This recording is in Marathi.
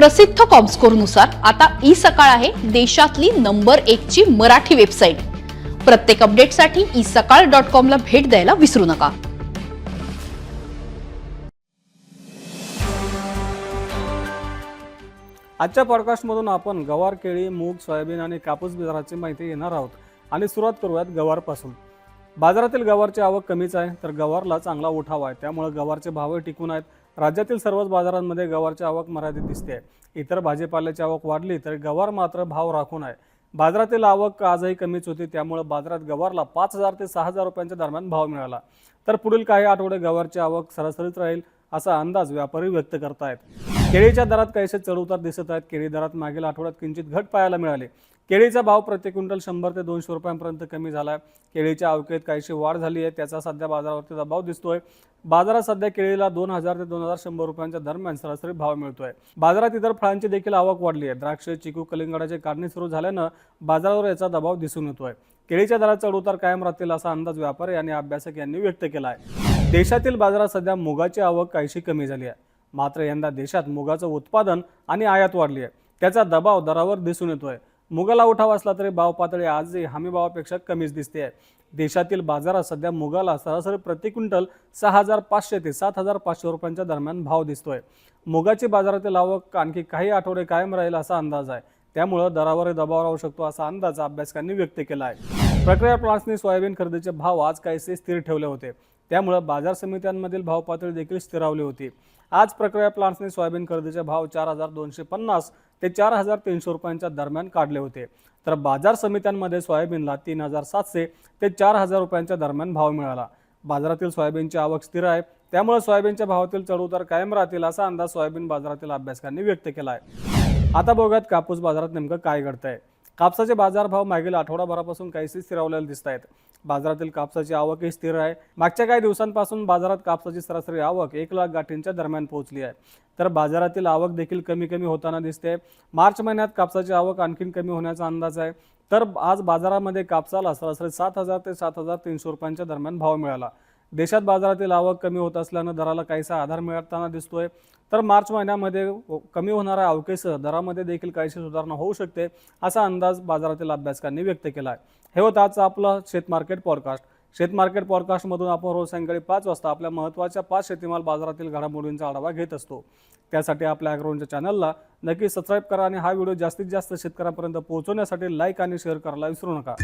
प्रसिद्ध कॉम्स्कोरनुसार आता ई सकाळ आहे देशातली नंबर एक ची मराठी वेबसाईट. प्रत्येक अपडेटसाठी ई सकाळ डॉट कॉम ला भेट द्यायला विसरू नका. आजच्या पॉडकास्टमधून आपण गवार केळी मूग सोयाबीन आणि कापूस बाजाराची माहिती घेणार आहोत. आणि सुरुवात करूयात गवारपासून. बाजारातील गवारची आवक कमीच आहे तर गवारला चांगला उठाव आहे. त्यामुळे गवारचे भावही टिकून आहेत. राज्यातील सर्वच बाजारांमध्ये गवारची आवक मर्यादित दिसते. इतर भाजीपाल्याची आवक वाढली तर गवार मात्र भाव राखून आहे बाजारातील आवक आजही कमीच होती त्यामुळे बाजारात गवारला पाच हजार ते सहा हजार रुपयांच्या दरम्यान भाव मिळाला. तर पुढील काही आठवडे गवारची आवक सरासरीच राहील असा अंदाज व्यापारी व्यक्त करतायत. केळीच्या दरात काहीसे चढउतार दिसत आहेत? केळी दरात मागील आठवड्यात किंचित घट पाहायला मिळाली. केळीचा भाव प्रति क्विंटल शंभर ते दोनशे रुपयांपर्यंत कमी झाला आहे केळीच्या अवकेत काहीशी वाढ झाली आहे. त्याचा सध्या बाजारावरती दबाव दिसतोय. बाजारात सध्या केळीला दोन हजार ते दोन हजार शंभर रुपयांच्या दरम्यान सरासरी भाव मिळतोय. बाजारात इतर फळांची देखील आवक वाढली आहे. द्राक्ष चिकू कलिंगडाची काढणी सुरू झाल्यानं बाजारावर याचा दबाव दिसून येतोय. केळीच्या दरात चढउतार कायम राहतील असा अंदाज व्यापारी आणि अभ्यासक यांनी व्यक्त केला आहे देशातील बाजारात सध्या मुगाची आवक काहीशी कमी झाली आहे. मात्र यंदा देशात मुगाचं उत्पादन आणि आयात वाढली आहे. त्याचा दबाव दरावर दिसून येतोय. मुगाला उठाव असला तरी भाव पातळी आजही हमी भावापेक्षा कमीच दिसते आहे देशातील बाजारात सध्या मुगाला सरासरी प्रति क्विंटल सहा हजार पाचशे ते सात हजार पाचशे रुपयांच्या दरम्यान भाव दिसतोय. मुगाची बाजारातील आवक आणखी काही आठवडे कायम राहील असा अंदाज आहे. त्यामुळं दरावर दबाव राहू शकतो असा अंदाज अभ्यासकांनी व्यक्त केला आहे. प्रक्रिया प्लांट्सनी सोयाबीन खरेदीचे भाव आज काहीसे स्थिर ठेवले होते. त्यामुळं बाजार समित्यांमधील भाव पातळी देखील स्थिरावली होती. आज प्रक्रिया प्लांट्सने सोयाबीन खरेदीचे भाव चार हजार दोनशे पन्नास ते चार हजार तीनशे रुपयांच्या दरम्यान काढले होते. तर बाजार समित्यांमध्ये सोयाबीनला तीन हजार सातशे ते चार हजार रुपयांच्या दरम्यान भाव मिळाला. बाजारातील सोयाबीनची आवक स्थिर आहे. त्यामुळे सोयाबीनच्या भावातील चढउतार कायम राहतील असा अंदाज सोयाबीन बाजारातील अभ्यासकांनी व्यक्त केला आहे आता बघूयात कापूस बाजारात नेमकं काय घडतंय. कापसाचे बाजारभाव मागील आठवडाभरापासून काहीसे स्थिरावलेले दिसत आहेत बाजारातील कापसाची आवकही स्थिर आहे. मागच्या काही दिवसांपासून बाजारात कापसाची सरासरी आवक एक लाख गाठींच्या दरम्यान पोहोचली आहे. तर बाजारातील आवक देखील कमी कमी होताना दिसते. मार्च महिन्यात कापसाची आवक आणखीन कमी होण्याचा अंदाज आहे. तर आज बाजारामध्ये कापसाला सरासरी सात हजार ते सात हजार तीनशे रुपयांच्या दरम्यान भाव मिळाला. देशात बाजारातील आवक कमी होत असल्यानं दराला काहीसा आधार मिळताना दिसतोय. तर मार्च महिन्यामध्ये कमी होणाऱ्या अवकेसह दरामध्ये देखील काहीशी सुधारणा होऊ शकते असा अंदाज बाजारातील अभ्यासकांनी व्यक्त केला आहे हे होतं आजचं आपलं शेत मार्केट पॉडकास्ट. शेत मार्केट पॉडकास्टमधून आपण रोज सायंकाळी पाच वाजता आपल्या महत्त्वाच्या पाच शेतीमाल बाजारातील घडामोडींचा आढावा घेत असतो. त्यासाठी आपल्या अॅग्रोनच्या चॅनलला नक्की सबस्क्राईब करा आणि हा व्हिडिओ जास्तीत जास्त शेतकऱ्यांपर्यंत पोहोचवण्यासाठी लाईक आणि शेअर करायला विसरू नका.